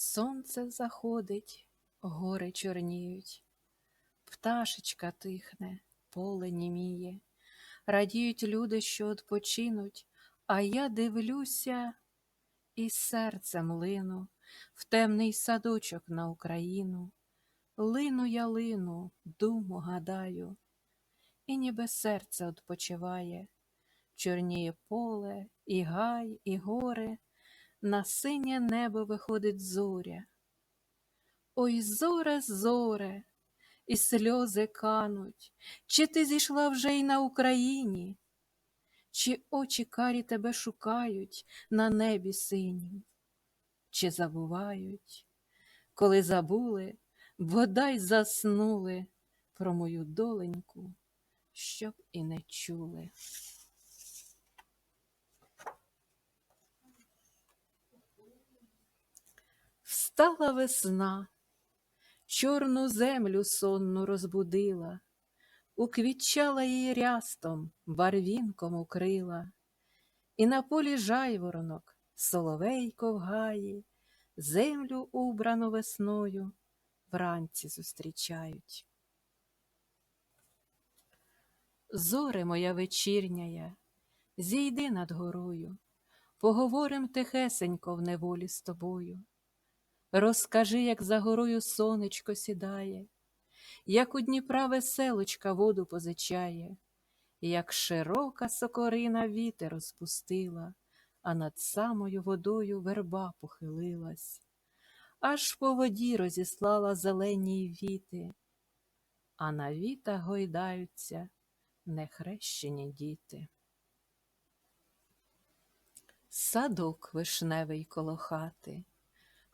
Сонце заходить, гори чорніють, пташечка тихне, поле німіє, радіють люди, що odpoчинуть, а я дивлюся і серцем лину. В темний садочок на Україну. Лину я лину, думу гадаю, і ніби серце odpoчиває, чорніє поле, і гай, і гори, на синє небо виходить зоря. Ой, зоре, зоре, і сльози кануть, чи ти зійшла вже й на Україні, чи очі карі тебе шукають на небі синім, чи забувають, коли забули, бодай заснули про мою доленьку, щоб і не чули. Встала весна, чорну землю сонну розбудила, уквітчала її рястом, барвінком укрила, і на полі жайворонок, соловейко в гаї, землю убрану весною вранці зустрічають. Зоре моя вечірняя, зійди над горою, поговорим тихесенько в неволі з тобою. Розкажи, як за горою сонечко сідає, як у Дніпра веселочка воду позичає, як широка сокорина вітер розпустила, а над самою водою верба похилилась, аж по воді розіслала зелені віти, а на вітах гойдаються нехрещені діти. Садок вишневий коло хати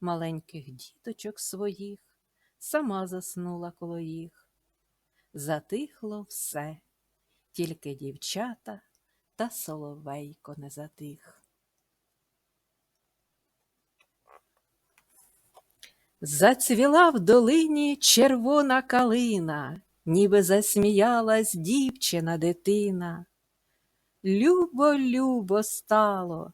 маленьких діточок своїх, сама заснула коло їх. Затихло все, тільки дівчата та соловейко не затих. Зацвіла в долині червона калина, ніби засміялась дівчина дитина. Любо, любо стало,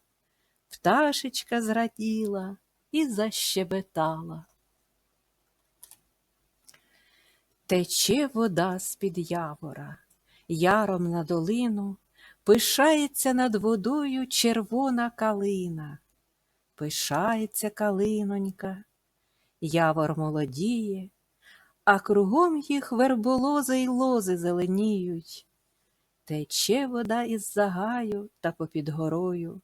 пташечка зраділа і защебетала. Тече вода з-під явора, яром на долину, пишається над водою червона калина, пишається калинонька, явор молодіє, а кругом їх верболози й лози зеленіють. Тече вода із загаю та попід горою,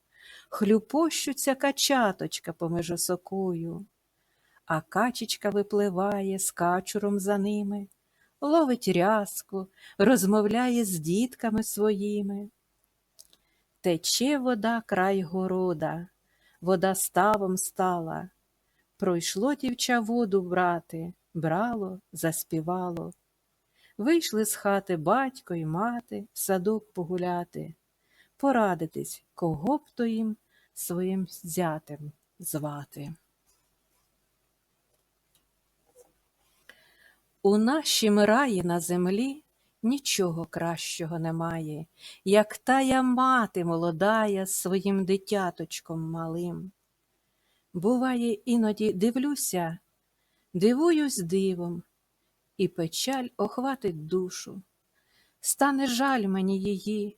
хлюпощуться качаточка поміж осокою, а качечка випливає з качуром за ними, ловить рязку, розмовляє з дітками своїми. Тече вода край города, вода ставом стала. Пройшло дівча воду брати, брало, заспівало. Вийшли з хати батько й мати в садок погуляти, порадитись, кого б то їм своїм зятем звати. У нашім раї на землі нічого кращого немає, як тая мати молодая своїм дитяточком малим. Буває, іноді дивлюся, дивуюсь дивом, і печаль охватить душу. Стане жаль мені її,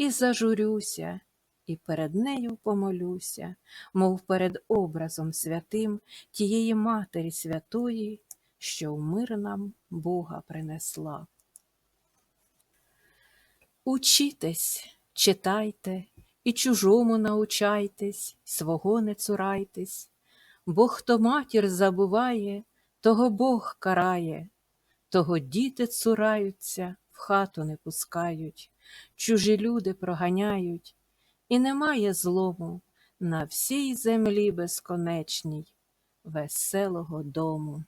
і зажурюся, і перед нею помолюся, мов перед образом святим тієї Матері Святої, що в мир нам Бога принесла. Учітесь, читайте і чужому научайтесь, свого не цурайтесь, бо хто матір забуває, того Бог карає, того діти цураються, хату не пускають, чужі люди проганяють, і немає злому на всій землі безконечній, веселого дому.